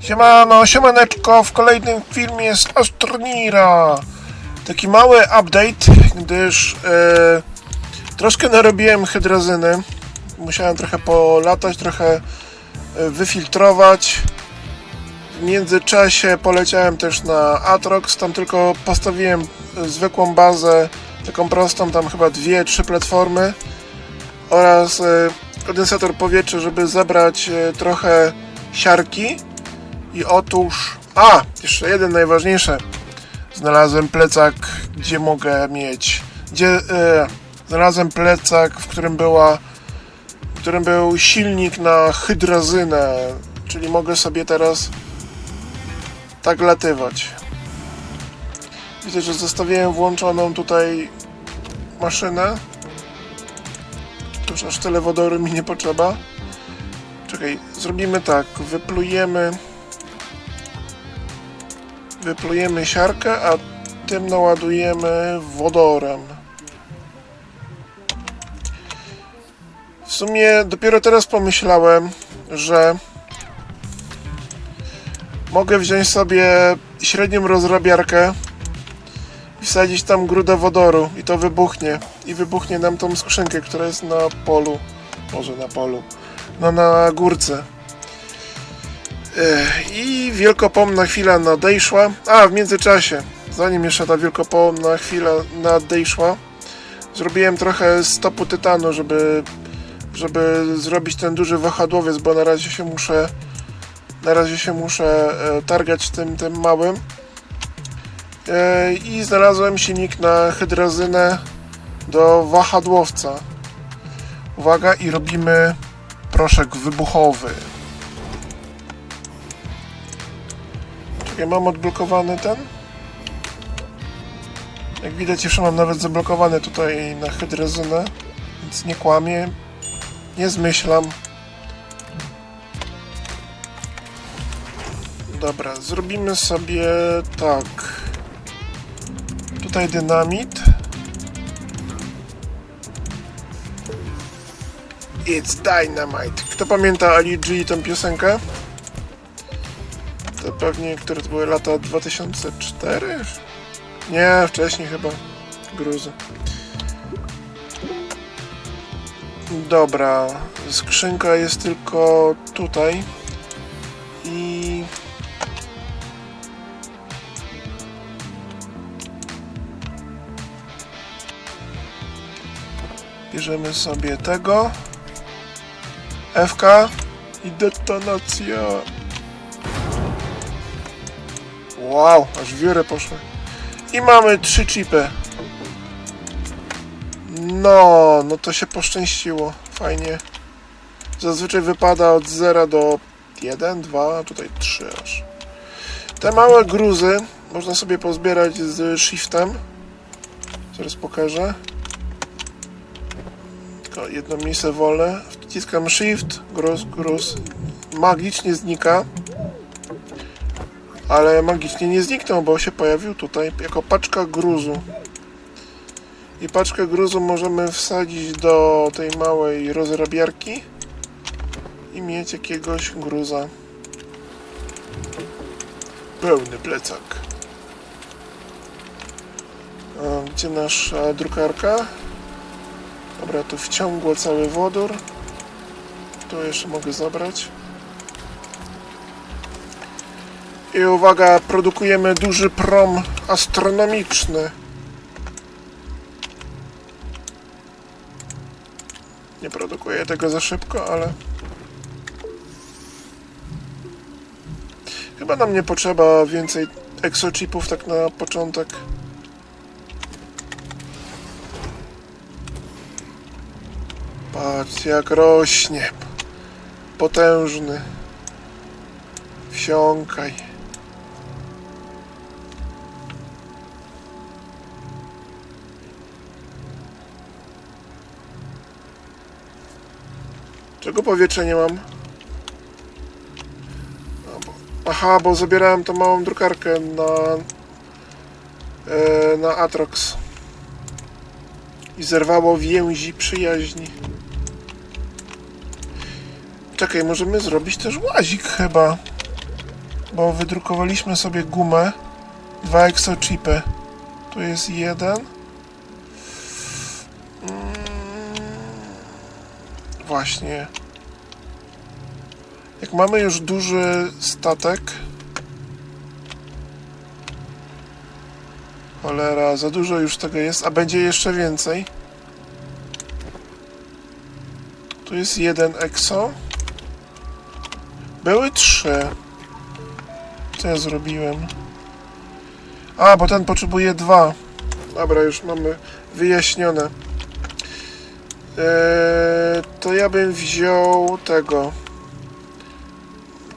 Siemano, siemaneczko, w kolejnym filmie z Astronira. Taki mały update, gdyż e, troszkę narobiłem hydrazyny. Musiałem trochę polatać, trochę e, wyfiltrować. W międzyczasie poleciałem też na Atrox, tam tylko postawiłem e, zwykłą bazę, taką prostą, tam chyba dwie, trzy platformy oraz kondensator powietrza, żeby zebrać e, trochę siarki. I otóż. A! Jeszcze jeden najważniejszy. Znalazłem plecak, gdzie mogę mieć. Gdzie. E, znalazłem plecak, w którym była. W którym był silnik na hydrazynę. Czyli mogę sobie teraz tak latywać. Widzę, że zostawiłem włączoną tutaj maszynę. Już aż tyle wodoru mi nie potrzeba. Czekaj, zrobimy tak. Wyplujemy. Wyplujemy siarkę, a tym naładujemy wodorem. W sumie dopiero teraz pomyślałem, że mogę wziąć sobie średnią rozrabiarkę i wsadzić tam grudę wodoru i to wybuchnie. I wybuchnie nam tą skrzynkę, która jest na polu. Może na polu. No na górce. Ech, I wielkopomna chwila nadejszła. A, w międzyczasie, zanim jeszcze ta wielkopomna chwila nadejszła, zrobiłem trochę stopu tytanu, żeby, żeby zrobić ten duży wahadłowiec, bo na razie się muszę na razie się muszę e, targać tym, tym małym. E, I znalazłem silnik na hydrazynę do wahadłowca. Uwaga, i robimy proszek wybuchowy. Mam odblokowany ten. Jak widać, jeszcze mam nawet zablokowany tutaj na hydrazynę, więc nie kłamię, nie zmyślam. Dobra, zrobimy sobie tak. Tutaj dynamit. It's Dynamite. Kto pamięta Ali G tę piosenkę? Pewnie, które to były lata 2004? Nie, wcześniej chyba. Gruzy. Dobra, skrzynka jest tylko tutaj. I... Bierzemy sobie tego. FK i detonacja. Wow, aż wióry poszły. I mamy trzy chipy. No, no to się poszczęściło. Fajnie. Zazwyczaj wypada od 0 do 1, 2, a tutaj 3 aż. Te małe gruzy można sobie pozbierać z shiftem. Zaraz pokażę. Tylko jedno miejsce wolę. Wciskam shift, gruz, gruz. Magicznie znika. Ale magicznie nie zniknął, bo się pojawił tutaj jako paczka gruzu. I paczkę gruzu możemy wsadzić do tej małej rozrabiarki i mieć jakiegoś gruza. Pełny plecak. A, gdzie nasza drukarka? Dobra, tu wciągło cały wodór. Tu jeszcze mogę zabrać. I uwaga, produkujemy duży prom astronomiczny. Nie produkuję tego za szybko, ale... Chyba nam nie potrzeba więcej exochipów tak na początek. Patrz jak rośnie. Potężny. Wsiąkaj. Czego powietrza nie mam? Bo- Aha, bo zabierałem tą małą drukarkę na e, na Atrox i zerwało więzi przyjaźni. Czekaj, możemy zrobić też łazik chyba. bo wydrukowaliśmy sobie gumę, dwa exochipy. Tu jest jeden. Mm, Właśnie. Jak mamy już duży statek. Cholera, za dużo już tego jest, a będzie jeszcze więcej. Tu jest jeden exo. Były trzy. Co ja zrobiłem? A, bo ten potrzebuje dwa. Dobra, już mamy wyjaśnione. Eee, to ja bym wziął tego.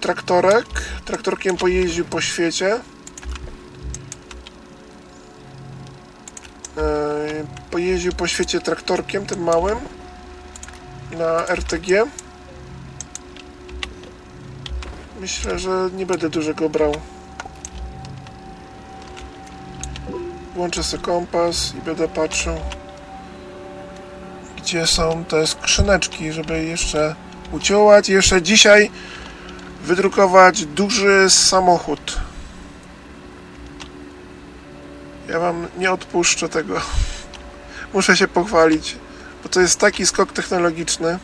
Traktorek. Traktorkiem pojeździł po świecie. Eee, pojeździł po świecie traktorkiem, tym małym. Na RTG. Myślę, że nie będę dużego brał. Włączę sobie kompas i będę patrzył, gdzie są te skrzyneczki, żeby jeszcze uciąłać. Jeszcze dzisiaj wydrukować duży samochód. Ja wam nie odpuszczę tego. Muszę się pochwalić, bo to jest taki skok technologiczny.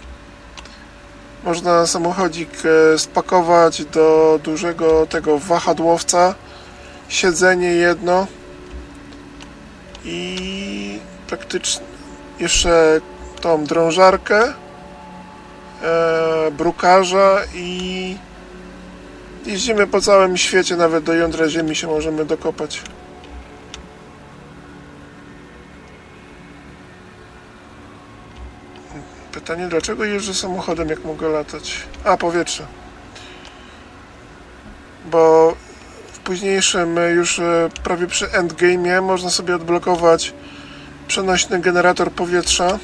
Można samochodzik e, spakować do dużego tego wahadłowca, siedzenie jedno i praktycznie jeszcze tą drążarkę, e, brukarza i jeździmy po całym świecie, nawet do jądra Ziemi się możemy dokopać. Pytanie, dlaczego jeżdżę samochodem, jak mogę latać? A, powietrze. Bo w późniejszym, e, już e, prawie przy endgame'ie, można sobie odblokować przenośny generator powietrza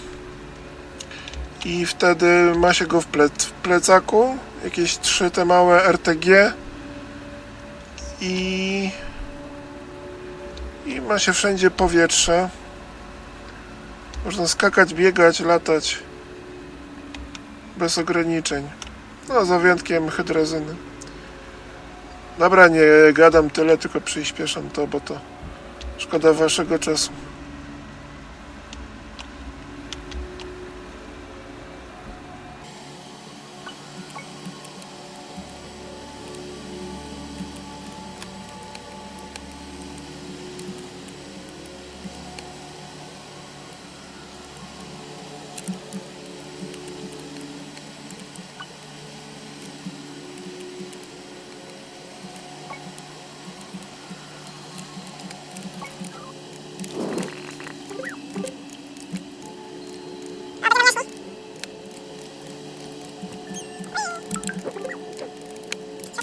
i wtedy ma się go w, plec, w plecaku, jakieś trzy te małe RTG i, i ma się wszędzie powietrze. Można skakać, biegać, latać bez ograniczeń. No, za wyjątkiem hydrozyny. Dobra, nie gadam tyle, tylko przyspieszam to, bo to szkoda waszego czasu.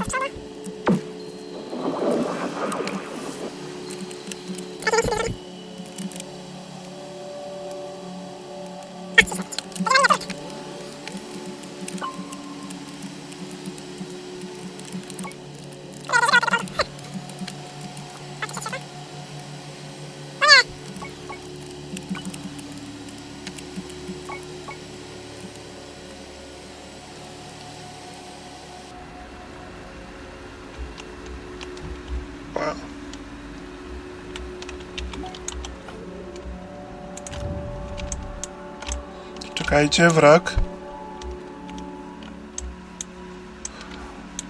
Ha ha ha! Czekajcie, wrak.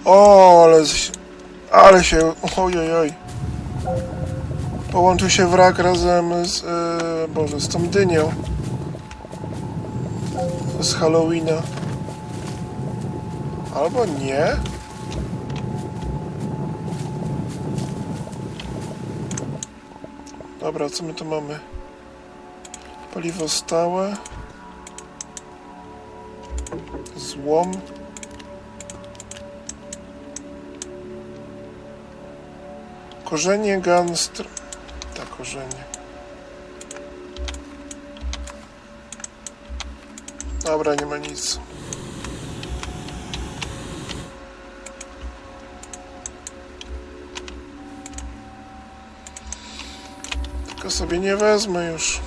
O, ale, ale się, ojoj, oj. Połączył się wrak razem z, e, Boże, z tą dynią. Z Halloweena. Albo nie. Dobra, co my tu mamy? Paliwo stałe. Korzenie ganstr... Tak, korzenie. Dobra, nie ma nic. Tylko sobie nie wezmę już.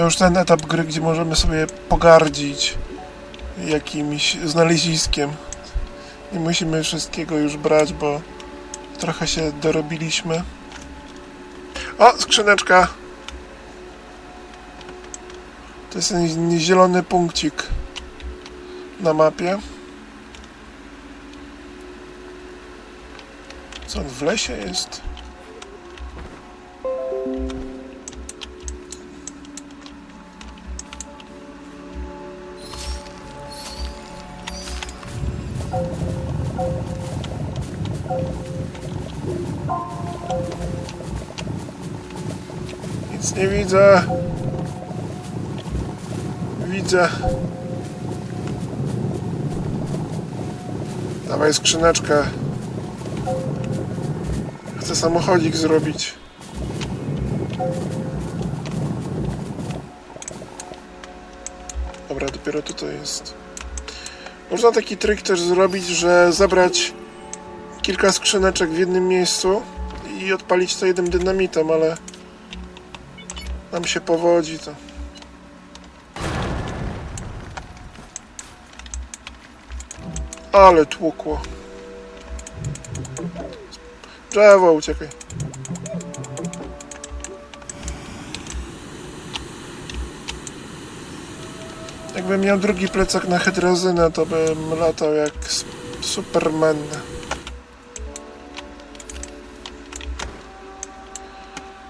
To już ten etap gry, gdzie możemy sobie pogardzić jakimś znaleziskiem. Nie musimy wszystkiego już brać, bo trochę się dorobiliśmy. O, skrzyneczka! To jest ten zielony punkcik na mapie. Co on w lesie jest? Widzę. Widzę. Dawaj skrzyneczkę. Chcę samochodzik zrobić. Dobra, dopiero tutaj jest. Można taki trik też zrobić, że zabrać kilka skrzyneczek w jednym miejscu i odpalić to jednym dynamitem, ale nam się powodzi to. Ale tłukło. Drzewo, uciekaj. Jakbym miał drugi plecak na hydrozynę, to bym latał jak Superman.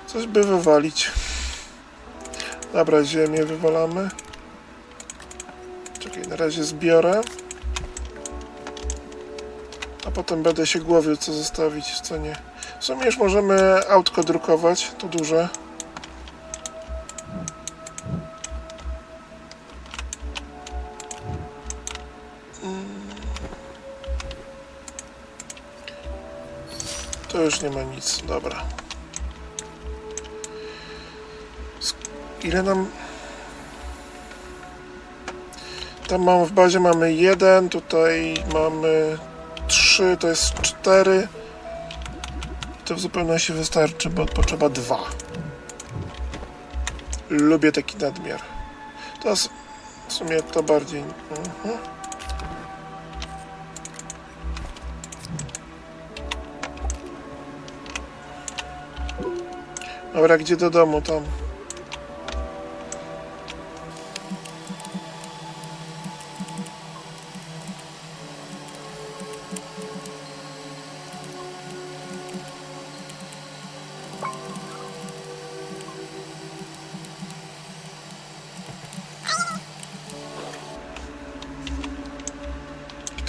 Coś by wywalić. Dobra, ziemię wywalamy. Czekaj, na razie zbiorę. A potem będę się głowił, co zostawić, co nie. W sumie już możemy autko drukować, to duże. Mm. To już nie ma nic, dobra. Ile nam... Tam mam w bazie mamy jeden, tutaj mamy trzy, to jest cztery. To w zupełności wystarczy, bo potrzeba dwa. Lubię taki nadmiar. Teraz w sumie to bardziej. Mhm. Dobra, gdzie do domu? Tam.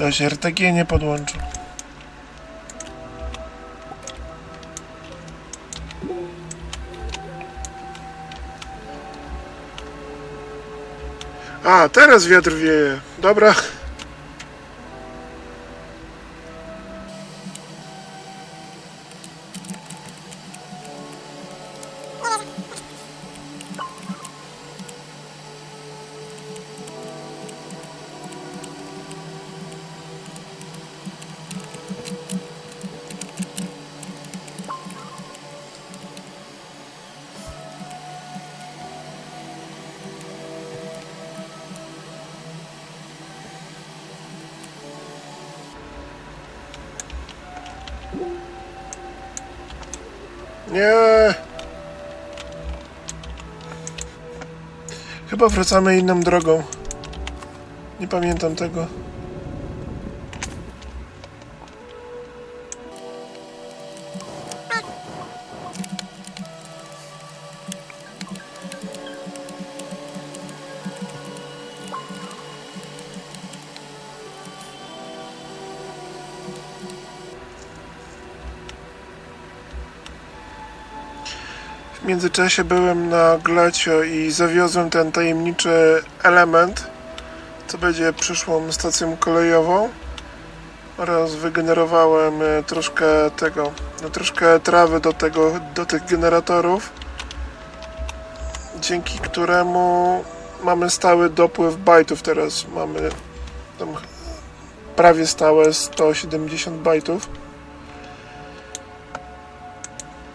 Ktoś RTG nie podłączył. A, teraz wiatr wieje. Dobra. Nie. Chyba wracamy inną drogą. Nie pamiętam tego. Międzyczasie byłem na Glacio i zawiozłem ten tajemniczy element, co będzie przyszłą stacją kolejową. Oraz wygenerowałem e, troszkę tego, no troszkę trawy do tego, do tych generatorów, dzięki któremu mamy stały dopływ bajtów teraz. Mamy prawie stałe 170 bajtów.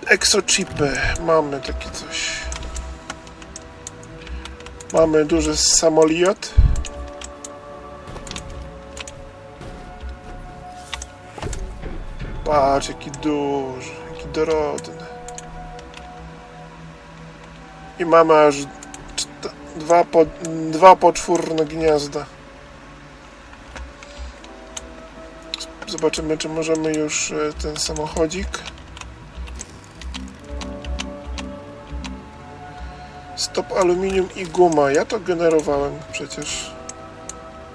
Exochipy. Mamy takie coś. Mamy duży samoliot. Patrz, jaki duży, jaki dorodny. I mamy aż dwa, po, dwa poczwórne gniazda. Zobaczymy, czy możemy już e, ten samochodzik. Stop aluminium i guma. Ja to generowałem przecież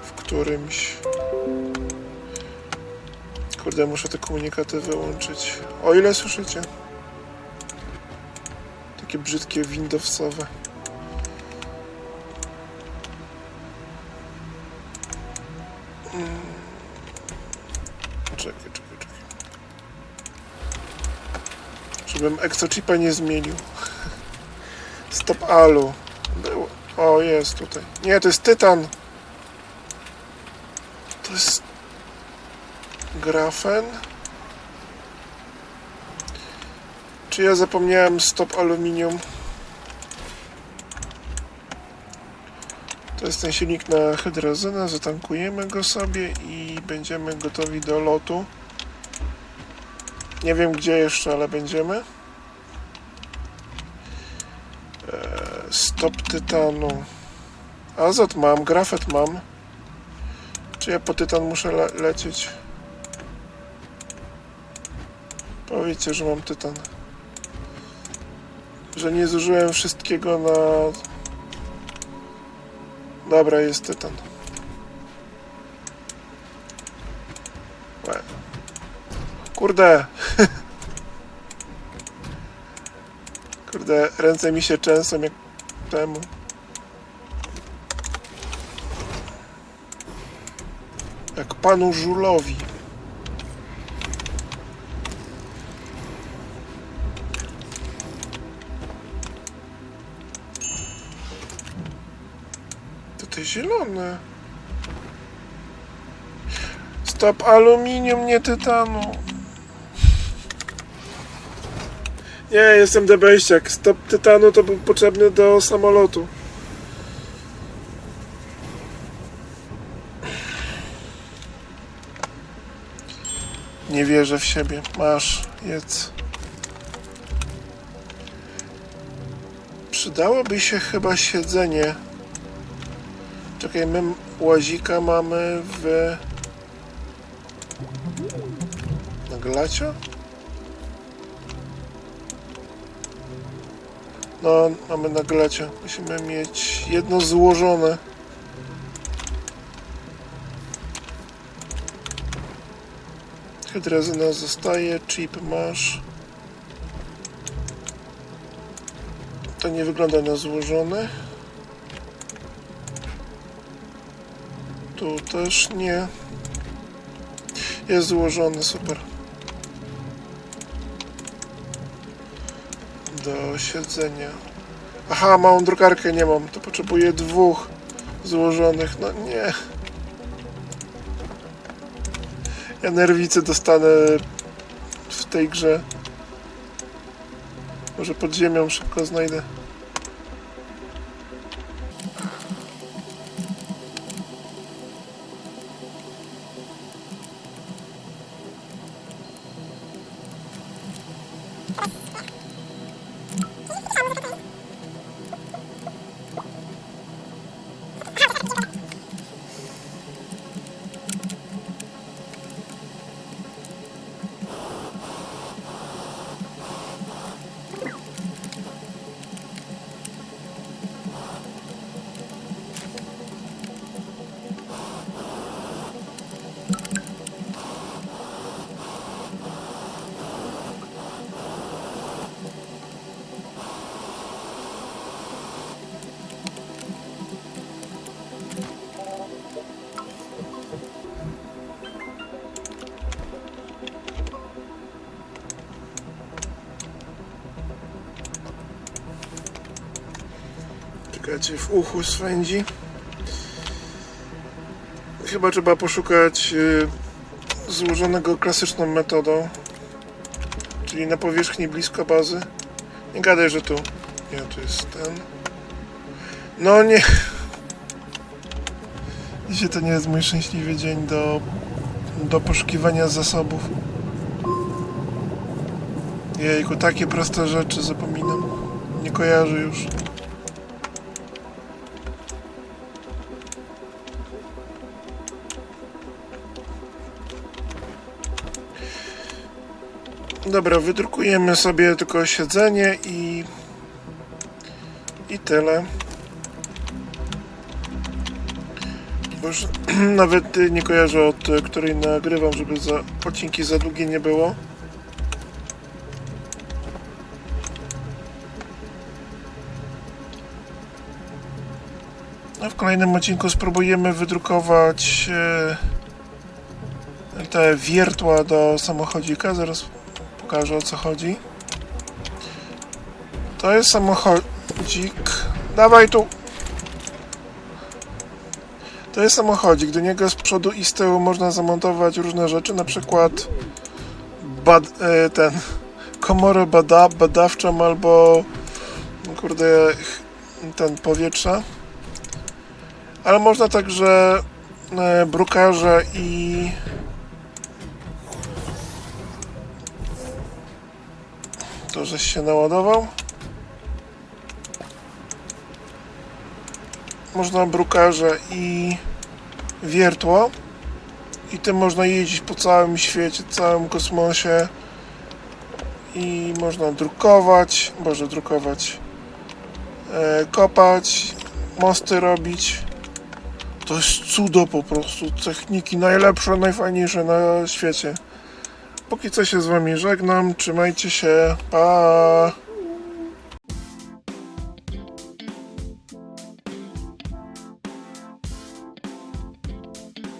w którymś. Kurde, muszę te komunikaty wyłączyć. O ile słyszycie? Takie brzydkie Windowsowe. Mm. Czekaj, czekaj, czekaj. Żebym exochipa nie zmienił. Stop alu. Było. O, jest tutaj. Nie, to jest tytan. To jest grafen. Czy ja zapomniałem stop aluminium? To jest ten silnik na hydrozynę. Zatankujemy go sobie i będziemy gotowi do lotu. Nie wiem gdzie jeszcze, ale będziemy. Eee, Stop tytanu. Azot mam, grafet mam. Czy ja po tytan muszę le lecieć? Powiedzcie, że mam tytan. Że nie zużyłem wszystkiego na... Dobra, jest tytan. Kurde! Kurde, ręce mi się często jak temu. Jak panu żulowi. To te zielone. Stop aluminium, nie tytanu. Nie, jestem debeściak. Stop tytanu to był potrzebny do samolotu. Nie wierzę w siebie. Masz, jedz. Przydałoby się chyba siedzenie. Czekaj, my łazika mamy w... Na glacio? No, mamy na glacie. Musimy mieć jedno złożone. Hydrazyna zostaje, chip masz. To nie wygląda na złożone. Tu też nie. Jest złożony, super. Do siedzenia. Aha, małą drukarkę nie mam. To potrzebuję dwóch złożonych. No nie. Ja nerwicy dostanę w tej grze. Może pod ziemią szybko znajdę. W uchu swędzi. Chyba trzeba poszukać y, złożonego klasyczną metodą. Czyli na powierzchni blisko bazy. Nie gadaj, że tu. Nie, tu jest ten. No nie. Dzisiaj to nie jest mój szczęśliwy dzień do, do poszukiwania zasobów. Jejku, takie proste rzeczy zapominam. Nie kojarzę już. Dobra, wydrukujemy sobie tylko siedzenie i i tyle. Bo już nawet nie kojarzę od której nagrywam, żeby za odcinki za długie nie było. A w kolejnym odcinku spróbujemy wydrukować e, te wiertła do samochodzika. Zaraz pokażę o co chodzi. To jest samochodzik. Dawaj tu! To jest samochodzik. Do niego z przodu i z tyłu można zamontować różne rzeczy, na przykład bad, e, ten komorę bada, badawczą albo kurde ten powietrza. Ale można także e, brukarze i to, żeś się naładował. Można brukarze i wiertło. I tym można jeździć po całym świecie, całym kosmosie. I można drukować, boże drukować, e, kopać, mosty robić. To jest cudo po prostu. Techniki najlepsze, najfajniejsze na świecie. Póki co się z wami żegnam. Trzymajcie się. Pa!